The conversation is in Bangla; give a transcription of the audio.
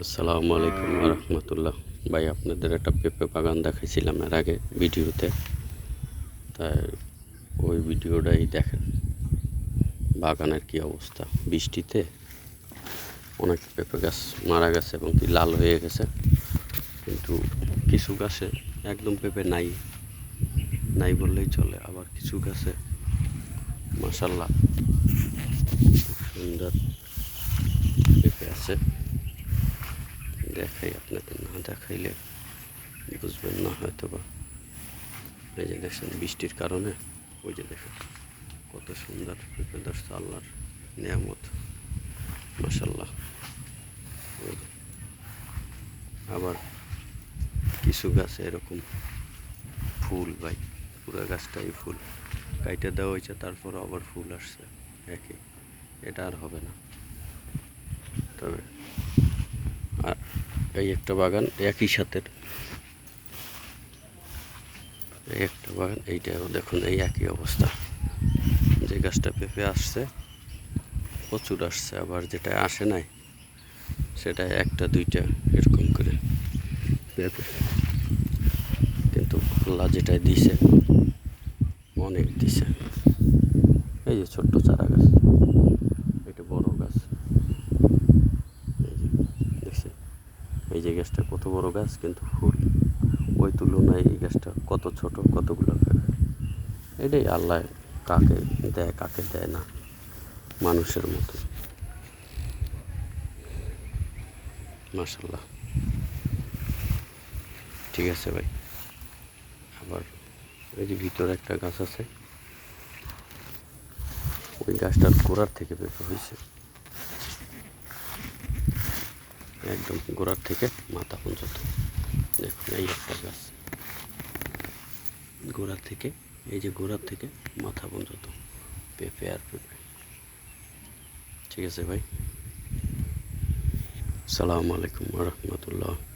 আসসালামু আলাইকুম রহমতুল্লাহ ভাই, আপনাদের একটা পেঁপে বাগান দেখাইছিলাম এর আগে ভিডিওতে। তাই ওই ভিডিওটাই দেখেন। বাগানের কি অবস্থা? বৃষ্টিতে অনেক পেঁপে গাছ মারা গেছে এবং কি লাল হয়ে গেছে। কিন্তু কিছু গাছে একদম পেঁপে নাই। নাই বললেই চলে, আবার কিছু গাছে মাসাল্লাহ সুন্দর পেঁপে আছে। দেখাই আপনাদের না দেখাইলে বুঝবেন না হয়তো বা এই যে দেখছেন বৃষ্টির কারণে, ওই যে দেখেন কত সুন্দর ধরছে আল্লাহর নিয়ামত মাসাল্লাহ আবার কিছু গাছে এরকম ফুল, ভাই, পুরো গাছটাই ফুল। কাইটে দেওয়া হয়েছে তারপর আবার ফুল আসছে, একই। এটা আর হবে না। তবে এই একটা বাগান একই সাথের এই একটা বাগান, এইটাও দেখুন, এই একই অবস্থা। যে গাছটা পেঁপে আসছে প্রচুর আসছে, আবার যেটা আসে নাই, সেটা একটা, দুইটা, এরকম করে পেঁপে। কিন্তু আল্লাহ যেটা দিছে, অনেক দিছে। এই যে ছোট্ট চারা গাছ এটা বড় গাছ এই যে দেখছেন এই যে গাছটা কত বড় গাছ, কিন্তু ফুল। ওই তুলনায় এই গাছটা কত ছোট, কতগুলো এটাই আল্লাহ কাকে দেয় কাকে দেয় না মানুষের মতো। মাশাল্লাহ ঠিক আছে ভাই। আবার এই যে ভিতরে একটা গাছ আছে, ওই গাছটার গোড়ার থেকে পেঁপে হয়েছে। একদম গোড়ার থেকে মাথা পর্যন্ত। দেখুন, এই একটা গাছ। গোড়ার থেকে, এই যে গোড়ার থেকে মাথা পর্যন্ত। পেঁপে আর পেঁপে। ঠিক আছে ভাই? সালামু আলাইকুম রহমতুল্লাহ।